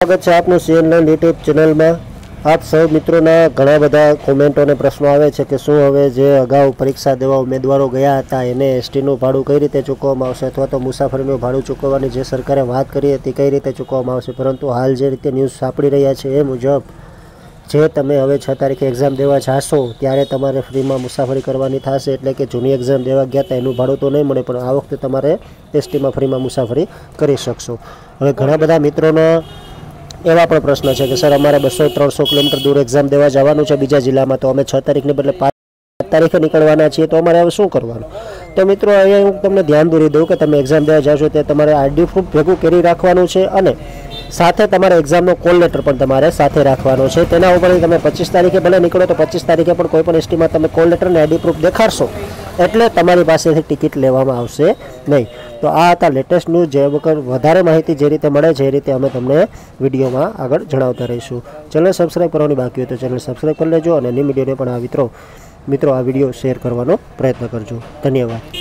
સ્વાગત છે આપનું સીએનએન યુટ્યુબ ચેનલમાં. આપ સૌ મિત્રોના ઘણા બધા કોમેન્ટો અને પ્રશ્નો આવે છે કે શું હવે જે અગાઉ પરીક્ષા દેવા ઉમેદવારો ગયા હતા, એને એસટીનું ભાડું કઈ રીતે ચૂકવવામાં આવશે અથવા તો મુસાફરીનું ભાડું ચૂકવવાની જે સરકારે વાત કરી હતી કઈ રીતે ચૂકવવામાં આવશે? પરંતુ હાલ જે રીતે ન્યૂઝ સાંપડી રહ્યા છે એ મુજબ, જે તમે હવે છ તારીખે એક્ઝામ દેવા જાશો, ત્યારે તમારે ફ્રીમાં મુસાફરી કરવાની થશે. એટલે કે જૂની એક્ઝામ દેવા ગયા હતા, એનું ભાડું તો નહીં મળે, પણ આ વખતે તમારે એસટીમાં ફ્રીમાં મુસાફરી કરી શકશો. હવે ઘણા બધા મિત્રોનો એવા પણ પ્રશ્ન છે કે, સર, અમારે બસો ત્રણસો કિલોમીટર દૂર એક્ઝામ દેવા જવાનું છે બીજા જિલ્લામાં, તો અમે છ તારીખને બદલે પાંચ તારીખે નીકળવાના છીએ, તો અમારે હવે શું કરવાનું? તો મિત્રો, અહીંયા હું તમને ધ્યાન દોરી દઉં કે તમે એક્ઝામ દેવા જાશો, તે તમારે આઈડી પ્રૂફ ભેગું કરી રાખવાનું છે અને સાથે તમારે એક્ઝામનો કોલ લેટર પણ તમારે સાથે રાખવાનો છે. તેના ઉપર તમે પચીસ તારીખે ભલે નીકળો તો પચીસ તારીખે પણ કોઈ પણ એસટીમાં તમે કોલ લેટર અને આઈડી પ્રૂફ દેખાડશો. એટલે તમારી પાસેથી ટિકિટ લેવામાં આવશે નહીં. તો આ હતા લેટેસ્ટ ન્યૂઝ જે વગર વધારે માહિતી જે રીતે મળે છે એ રીતે અમે તમને વિડીયોમાં આગળ જણાવતા રહીશું. ચેનલ સબસ્ક્રાઈબ કરવાની બાકી હોય તો ચેનલ સબસ્ક્રાઈબ કરી લેજો અને અન્ય મીડિયાને પણ આ મિત્રો મિત્રો આ વીડિયો શેર કરવાનો પ્રયત્ન કરજો. ધન્યવાદ.